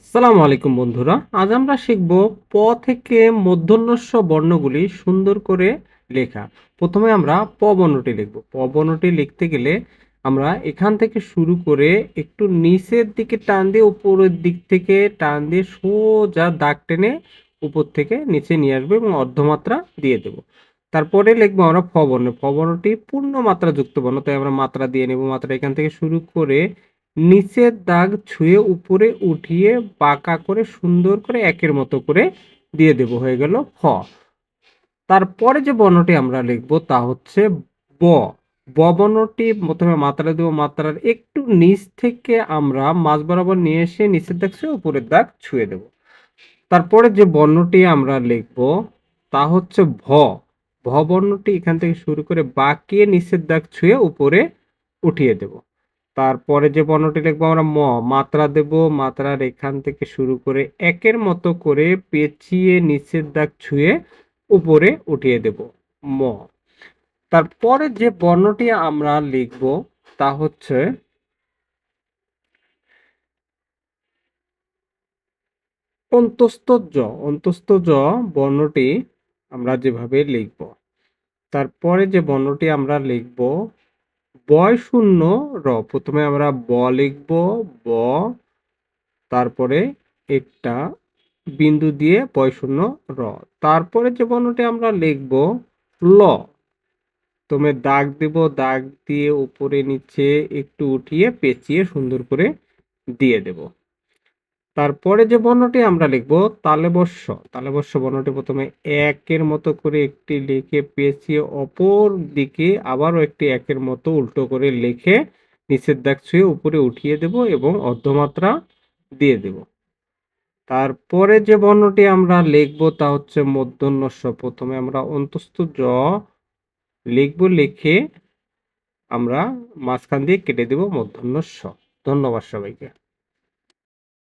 আসসালামু আলাইকুম বন্ধুরা। আজ আমরা শিখব প থেকে মূর্ধন্যস্ব বর্ণগুলি সুন্দর করে লেখা। প্রথমে আমরা প বর্ণটি লিখব। প বর্ণটি লিখতে গেলে আমরা এখান থেকে শুরু করে একটু নিচের দিকে টান দিয়ে উপরের দিক থেকে টান দিয়ে সোজা দাগ টেনে উপর থেকে নিচে নিয়ে আসব এবং অর্ধমাত্রা দিয়ে দেব। তারপরে লিখব আমরা ফ বর্ণ। ফ বর্ণটি পূর্ণ মাত্রা যুক্ত বর্ণ, তাই আমরা মাত্রা দিয়ে নেব। মাত্রা এখান থেকে শুরু করে নিচের দাগ ছুঁয়ে উপরে উঠিয়ে বাঁকা করে সুন্দর করে একের মতো করে দিয়ে দেব, হয়ে গেল ফ তারপরে যে বর্ণটি আমরা লিখব তা হচ্ছে ব। ব বর্ণটি প্রথমে মাত্রা দেব, মাত্রার একটু নিচ থেকে আমরা মাঝ বরাবর নিয়ে এসে নিচের দাগ ছুঁয়ে উপরের দাগ ছুঁয়ে দেব। তারপরে যে বর্ণটি আমরা লিখব তা হচ্ছে ভ। ভ বর্ণটি এখান থেকে শুরু করে বাঁকিয়ে নিচের দাগ ছুঁয়ে উপরে উঠিয়ে দেব। তারপরে যে বর্ণটি লিখব আমরা ম, মাত্রা দেব, মাত্রার এখান থেকে শুরু করে একের মতো করে পেঁচিয়ে নিচের দাগ ছুঁয়ে উপরে উঠিয়ে দেব, ম। তারপরে যে বর্ণটি আমরা লিখব তা হচ্ছে অন্তস্থ জ অন্তস্থ জ বর্ণটি আমরা যেভাবে লিখব, তারপরে যে বর্ণটি আমরা লিখব বয় শূন্য র। প্রথমে আমরা ব লিখব, ব, তারপরে একটা বিন্দু দিয়ে বয় শূন্য র। তারপরে যে বর্ণটি আমরা লিখব, ল। তোমে দাগ দেব, দাগ দিয়ে উপরে, নিচে একটু উঠিয়ে পেঁচিয়ে সুন্দর করে দিয়ে দেব। তারপরে যে বর্ণটি আমরা লিখব তালেবস্য তালেবস্য বর্ণটি প্রথমে একের মতো করে একটি লিখে পেঁচিয়ে অপর দিকে আবারও একটি একের মতো উল্টো করে লিখে নিচের দাগ ছুঁয়ে উপরে উঠিয়ে দেব এবং অর্ধমাত্রা দিয়ে দেব। তারপরে যে বর্ণটি আমরা লিখব, তা হচ্ছে মধ্যন্যস্য। প্রথমে আমরা অন্তস্থ জ লিখব, লিখে আমরা মাঝখান দিয়ে কেটে দেব মধ্যন্যস্য। ধন্যবাদ সবাইকে।